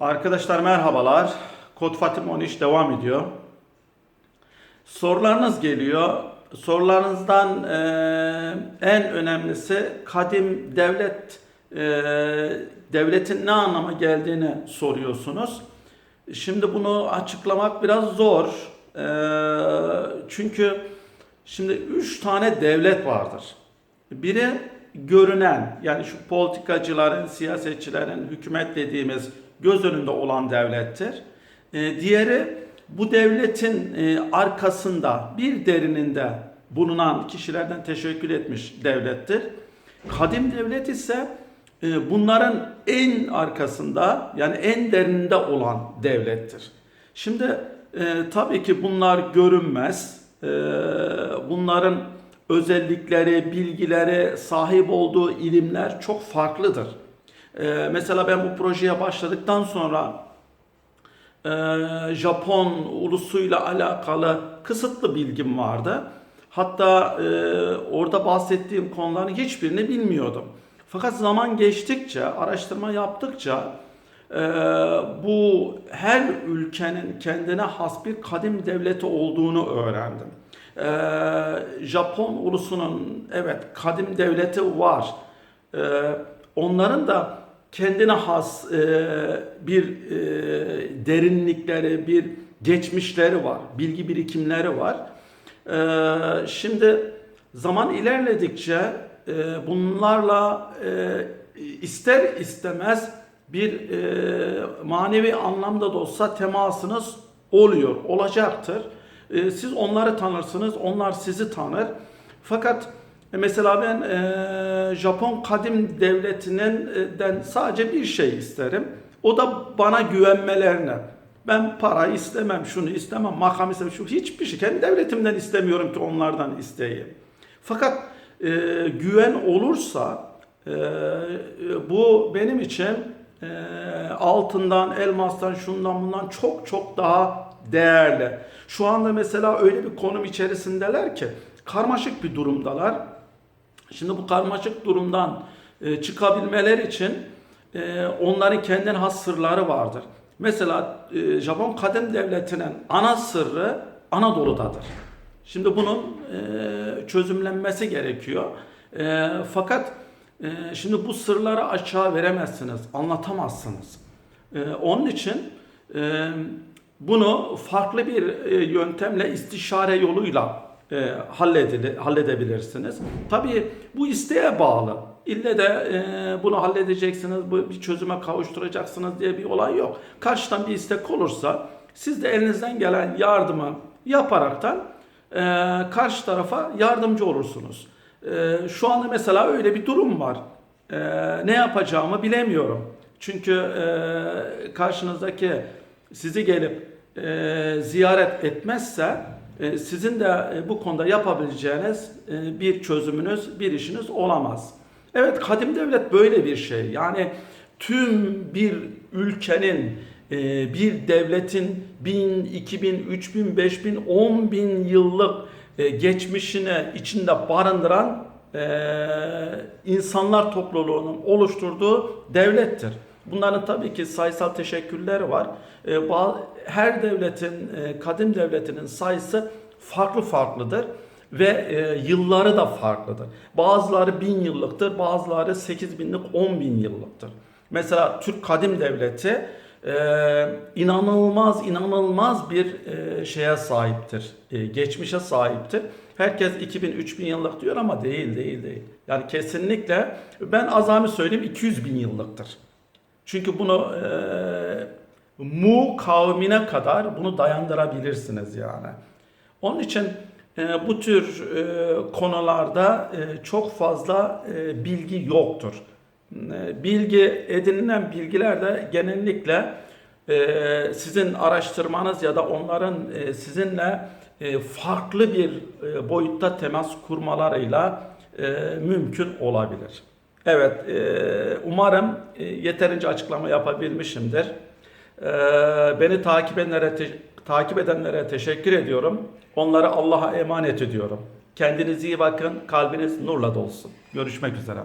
Arkadaşlar merhabalar. Kod Fatim 13 devam ediyor. Sorularınız geliyor. Sorularınızdan eee, en önemlisi kadim devlet eee, devletin ne anlama geldiğini soruyorsunuz. Şimdi bunu açıklamak biraz zor. Eee, çünkü şimdi üç tane devlet vardır. Biri görünen yani şu politikacıların, siyasetçilerin, hükümet dediğimiz göz önünde olan devlettir. Ee, diğeri bu devletin e, arkasında bir derininde bulunan kişilerden teşekkül etmiş devlettir. Kadim devlet ise e, bunların en arkasında yani en derininde olan devlettir. Şimdi e, tabii ki bunlar görünmez. E, bunların özellikleri, bilgileri, sahip olduğu ilimler çok farklıdır. Ee, mesela ben bu projeye başladıktan sonra e, Japon ulusuyla alakalı kısıtlı bilgim vardı. Hatta e, orada bahsettiğim konuların hiçbirini bilmiyordum. Fakat zaman geçtikçe, araştırma yaptıkça e, bu her ülkenin kendine has bir kadim devleti olduğunu öğrendim. Japon ulusunun evet kadim devleti var. Onların da kendine has e, bir e, derinlikleri, bir geçmişleri var, bilgi birikimleri var. Ee, şimdi zaman ilerledikçe e, bunlarla e, ister istemez bir e, manevi anlamda da olsa temasınız oluyor, olacaktır. E, siz onları tanırsınız, onlar sizi tanır. Fakat e, mesela ben e, Japon kadim devletinin e, sadece bir şey isterim. O da bana güvenmelerine. Ben para istemem, şunu istemem, makam istemem, şu hiçbir şey. Kendi devletimden istemiyorum ki onlardan isteyeyim. Fakat e, güven olursa e, bu benim için e, altından, elmastan, şundan bundan çok çok daha değerli. Şu anda mesela öyle bir konum içerisindeler ki karmaşık bir durumdalar. Şimdi bu karmaşık durumdan e, çıkabilmeler için e, onların kendine has sırları vardır. Mesela e, Japon kadim devletinin ana sırrı Anadolu'dadır. Şimdi bunun e, çözümlenmesi gerekiyor. E, fakat e, şimdi bu sırları açığa veremezsiniz, anlatamazsınız. E, onun için e, bunu farklı bir e, yöntemle istişare yoluyla e, halledili, halledebilirsiniz. Tabii bu isteğe bağlı. İlle de e, bunu halledeceksiniz, bu bir çözüme kavuşturacaksınız diye bir olay yok. Karşıdan bir istek olursa siz de elinizden gelen yardımı yaparaktan e, karşı tarafa yardımcı olursunuz. E, şu anda mesela öyle bir durum var. E, ne yapacağımı bilemiyorum. Çünkü e, karşınızdaki sizi gelip e, ziyaret etmezse sizin de e, bu konuda yapabileceğiniz e, bir çözümünüz, bir işiniz olamaz. Evet kadim devlet böyle bir şey. Yani tüm bir ülkenin, e, bir devletin bin, iki bin, üç bin, beş bin, on bin yıllık e, geçmişini içinde barındıran e, insanlar topluluğunun oluşturduğu devlettir. Bunların tabii ki sayısal teşekkülleri var. E, ba- Her devletin, e, kadim devletinin sayısı farklı farklıdır ve e, yılları da farklıdır. Bazıları bin yıllıktır, bazıları 8 binlik, 10 bin yıllıktır. Mesela Türk Kadim Devleti e, inanılmaz inanılmaz bir şeye sahiptir, geçmişe sahiptir. Herkes 2000-3000 yıllık diyor ama değil, değil, değil. Yani kesinlikle ben azami söyleyeyim 200 bin yıllıktır. Çünkü bunu e, Mu kavmine kadar bunu dayandırabilirsiniz yani. Onun için e, bu tür e, konularda e, çok fazla e, bilgi yoktur. E, bilgi edinilen bilgiler de genellikle e, sizin araştırmanız ya da onların e, sizinle e, farklı bir e, boyutta temas kurmalarıyla e, mümkün olabilir. Evet, e, umarım e, yeterince açıklama yapabilmişimdir. E, beni takip edenlere takip edenlere teşekkür ediyorum. Onları Allah'a emanet ediyorum. Kendinize iyi bakın. Kalbiniz nurla dolsun. Görüşmek üzere.